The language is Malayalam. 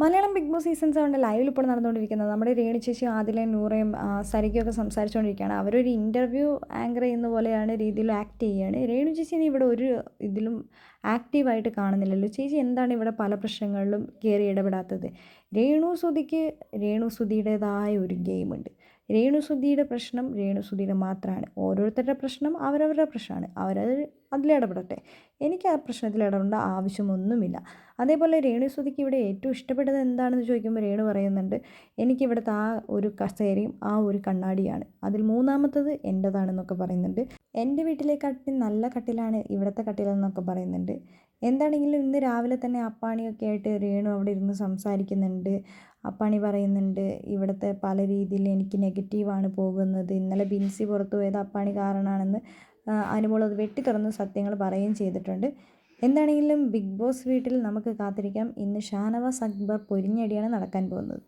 മലയാളം ബിഗ് ബോസ് സീസൺ സെവന്റെ ലൈവിൽ ഇപ്പോൾ നടന്നുകൊണ്ടിരിക്കുന്നത് നമ്മുടെ രേണു ചേച്ചി ആദിലയും നൂറയും സരിക്കൊക്കെ സംസാരിച്ചുകൊണ്ടിരിക്കുകയാണ്. അവരൊരു ഇന്റർവ്യൂ ആങ്കർ ചെയ്യുന്ന പോലെയാണ് രീതിയിൽ ആക്ട് ചെയ്യുകയാണ്. രേണു ചേച്ചിനെ ഇവിടെ ഒരു ഇതിലും ആക്റ്റീവായിട്ട് കാണുന്നില്ലല്ലോ. ചേച്ചി എന്താണ് ഇവിടെ പല പ്രശ്നങ്ങളിലും കയറി ഇടപെടാത്തത്? രേണു സുധിക്ക് രേണു സുധിയുടേതായ ഒരു ഗെയിമുണ്ട് രേണു സുധിയുടെ പ്രശ്നം രേണു സുധിയുടെ മാത്രമാണ്. ഓരോരുത്തരുടെ പ്രശ്നം അവരവരുടെ പ്രശ്നമാണ്. അവരത് അതിലിടപെടട്ടെ എനിക്ക് ആ പ്രശ്നത്തിൽ ഇടപെടേണ്ട ആവശ്യമൊന്നുമില്ല. അതേപോലെ രേണു സുധിക്ക് ഇവിടെ ഏറ്റവും ഇഷ്ടപ്പെട്ടത് എന്താണെന്ന് ചോദിക്കുമ്പോൾ രേണു പറയുന്നുണ്ട് എനിക്കിവിടുത്തെ ആ ഒരു കസേരയും ആ ഒരു കണ്ണാടിയാണ്. അതിൽ മൂന്നാമത്തത് എന്റെതാണെന്നൊക്കെ പറയുന്നുണ്ട്. എന്റെ വീട്ടിലെ കട്ടിൽ നല്ല കട്ടിലാണ് ഇവിടുത്തെ കട്ടിലെന്നൊക്കെ പറയുന്നുണ്ട്. എന്താണെങ്കിലും ഇന്ന് രാവിലെ തന്നെ അപ്പാണിയൊക്കെ ആയിട്ട് രേണു അവിടെ ഇരുന്ന് സംസാരിക്കുന്നുണ്ട്. അപ്പാണി പറയുന്നുണ്ട് ഇവിടുത്തെ പല രീതിയിൽ എനിക്ക് നെഗറ്റീവാണ് പോകുന്നത്. ഇന്നലെ ബിൻസി പുറത്തു പോയത് അപ്പാണി കാരണമാണെന്ന് അനുമോൾ അത് വെട്ടിത്തുറന്ന് സത്യങ്ങൾ പറയുകയും ചെയ്തിട്ടുണ്ട്. എന്താണെങ്കിലും ബിഗ് ബോസ് വീട്ടിൽ നമുക്ക് കാത്തിരിക്കാം. ഇന്ന് ഷാനവാസ് അക്ബർ പൊരിഞ്ഞടിയാണ് നടക്കാൻ പോകുന്നത്.